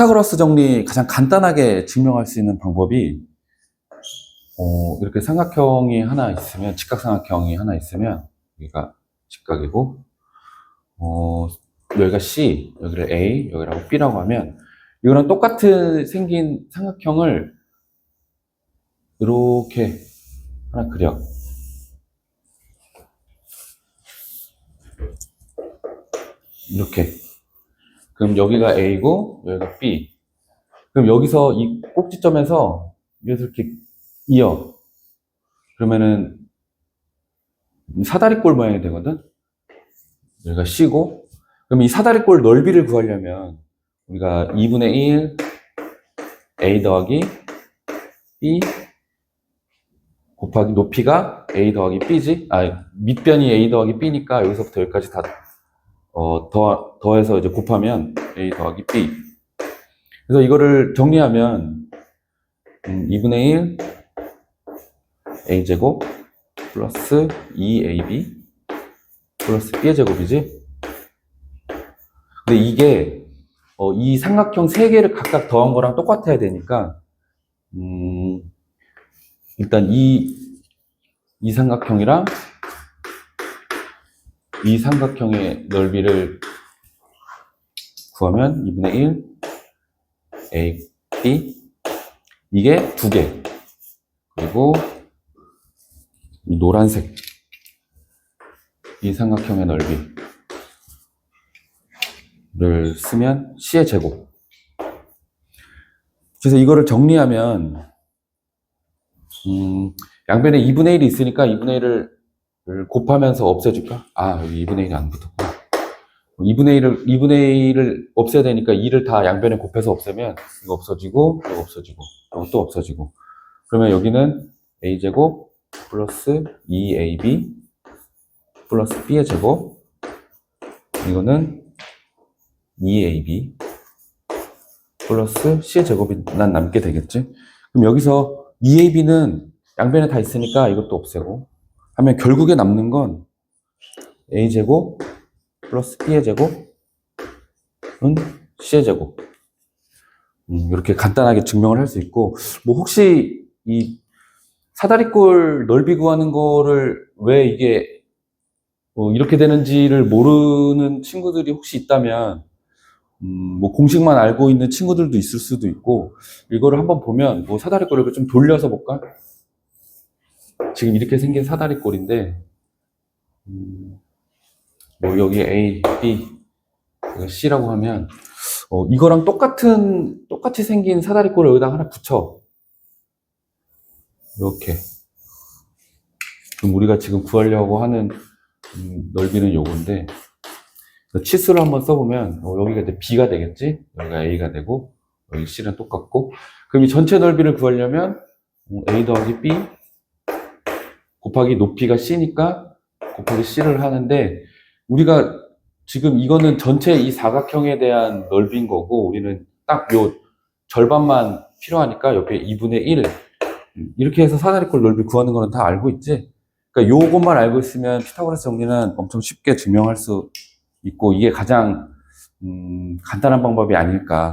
피타고라스 정리 가장 간단하게 증명할 수 있는 방법이 어, 이렇게 삼각형이 하나 있으면 직각삼각형이 하나 있으면 여기가 직각이고 어, 여기가 C, 여기를 A, 여기라고 B라고 하면 이거랑 똑같은 생긴 삼각형을 이렇게 하나 그려. 이렇게. 그럼 여기가 A고 여기가 B. 그럼 여기서 이 꼭지점에서 이렇게 이어. 그러면은 사다리꼴 모양이 되거든. 여기가 C고. 그럼 이 사다리꼴 넓이를 구하려면 우리가 2분의 1 A 더하기 B 곱하기 높이가 A 더하기 B지? 아, 밑변이 A 더하기 B니까 여기서부터 여기까지 다, 어, 더, 더해서 이제 곱하면 A 더하기 B. 그래서 이거를 정리하면, 음, 2분의 1 A제곱 플러스 2AB 플러스 B의 제곱이지? 근데 이게, 어, 이 삼각형 세 개를 각각 더한 거랑 똑같아야 되니까, 음, 일단 이, 이 삼각형이랑 이 삼각형의 넓이를 구하면 2분의 1 A, B 이게 두 개. 그리고 이 노란색 이 삼각형의 넓이를 쓰면 C의 제곱. 그래서 이거를 정리하면 음, 양변에 2분의 1이 있으니까 2분의 1을 곱하면서 없애줄까? 아, 여기 2분의 1이 안 붙었구나. 2분의 1을, 2분의 1을 없애야 되니까 2를 다 양변에 곱해서 없애면 이거 없어지고, 이거 없어지고, 이것도 없어지고. 그러면 여기는 a제곱 플러스 2ab 플러스 b의 제곱. 이거는 2ab 플러스 c의 제곱이 난 남게 되겠지? 그럼 여기서 2AB는 양변에 다 있으니까 이것도 없애고 하면 결국에 남는 건 A제곱 플러스 B의 제곱은 C의 제곱 음, 이렇게 간단하게 증명을 할 수 있고 뭐 혹시 이 사다리꼴 넓이 구하는 거를 왜 이게 뭐 이렇게 되는지를 모르는 친구들이 혹시 있다면 음, 뭐 공식만 알고 있는 친구들도 있을 수도 있고 이거를 한번 보면 뭐 사다리꼴을 좀 돌려서 볼까? 지금 이렇게 생긴 사다리꼴인데 음, 뭐 여기 A, B, C라고 하면 어, 이거랑 똑같은 똑같이 생긴 사다리꼴을 여기다 하나 붙여. 이렇게. 그럼 우리가 지금 구하려고 하는 음, 넓이는 요건데 치수를 한번 써보면 어, 여기가 이제 B가 되겠지? 여기가 A가 되고 여기 C는 똑같고. 그럼 이 전체 넓이를 구하려면 어, A 더하기 B 곱하기 높이가 C니까 곱하기 C를 하는데 우리가 지금 이거는 전체 이 사각형에 대한 넓이인 거고 우리는 딱 요 절반만 필요하니까 옆에 2분의 1 이렇게 해서 사다리꼴 넓이 구하는 거는 다 알고 있지? 그러니까 요것만 알고 있으면 피타고라스 정리는 엄청 쉽게 증명할 수 있고 이게 가장 음, 간단한 방법이 아닐까